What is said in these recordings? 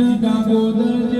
你打过的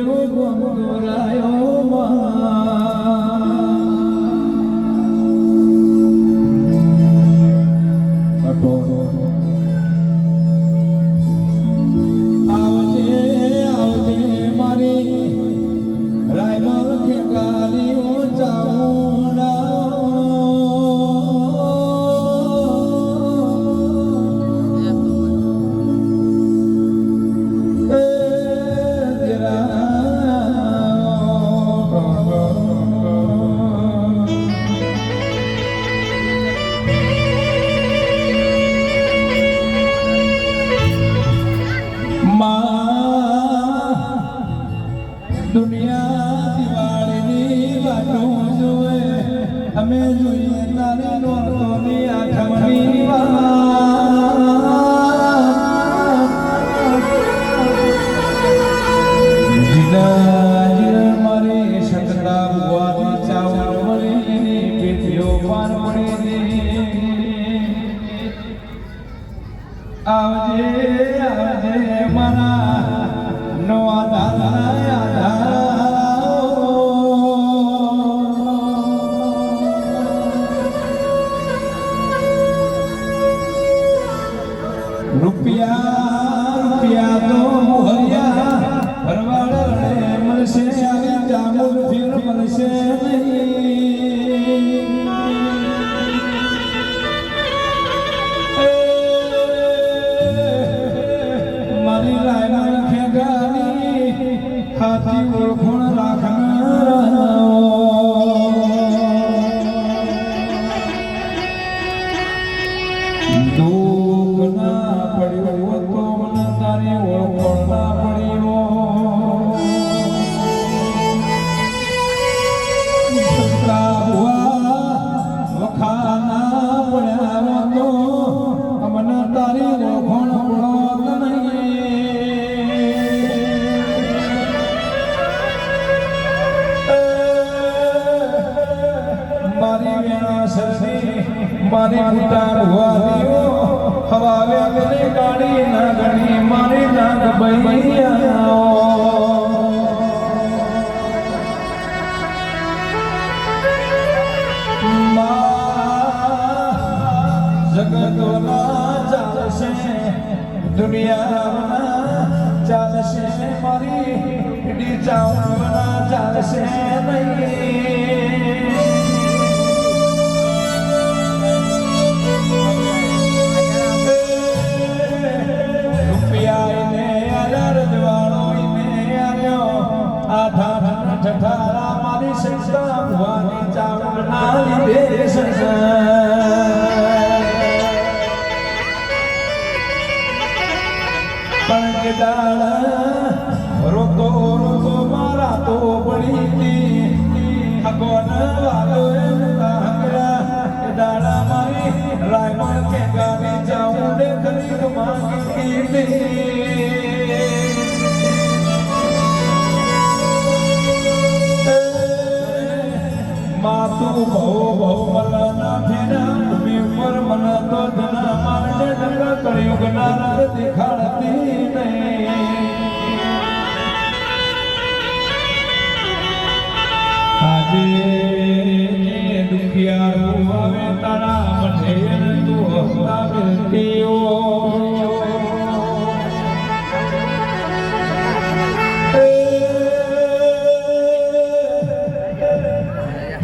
અમે જોઈએ તારી નોરતોની આઠમની આવજે આવજે મારા નવા દાદા રૂપિયા મારી બુટા વાલીઓ હવાલે મને ગાડી ના ગણી, મારી નાગ બૈયાઓ જગતોના ચાલશે, દુનિયાના ચાલશે, મારી ઈડી ચાવના ચાલશે નહીં. ઠઠારા મારી સંસ્થા ભવાની ચાવના લીધે સંસાર. પણ કે દાડા રોતો રોતો મારા તો પડી ભગવાન વાલો એમ દાડા મારી રાયમણ કે ગાને જાઉં ને ખરીદ માંગી નારદ દેખાડતી નહીં આજે દુખિયારો આવે તારા મઠે તું હસતા મિલતીઓ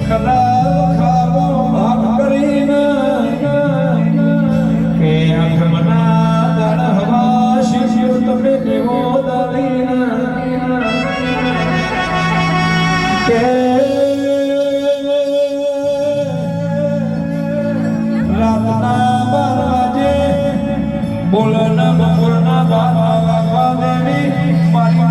ખરા બોલના બપોરના દેવી મારી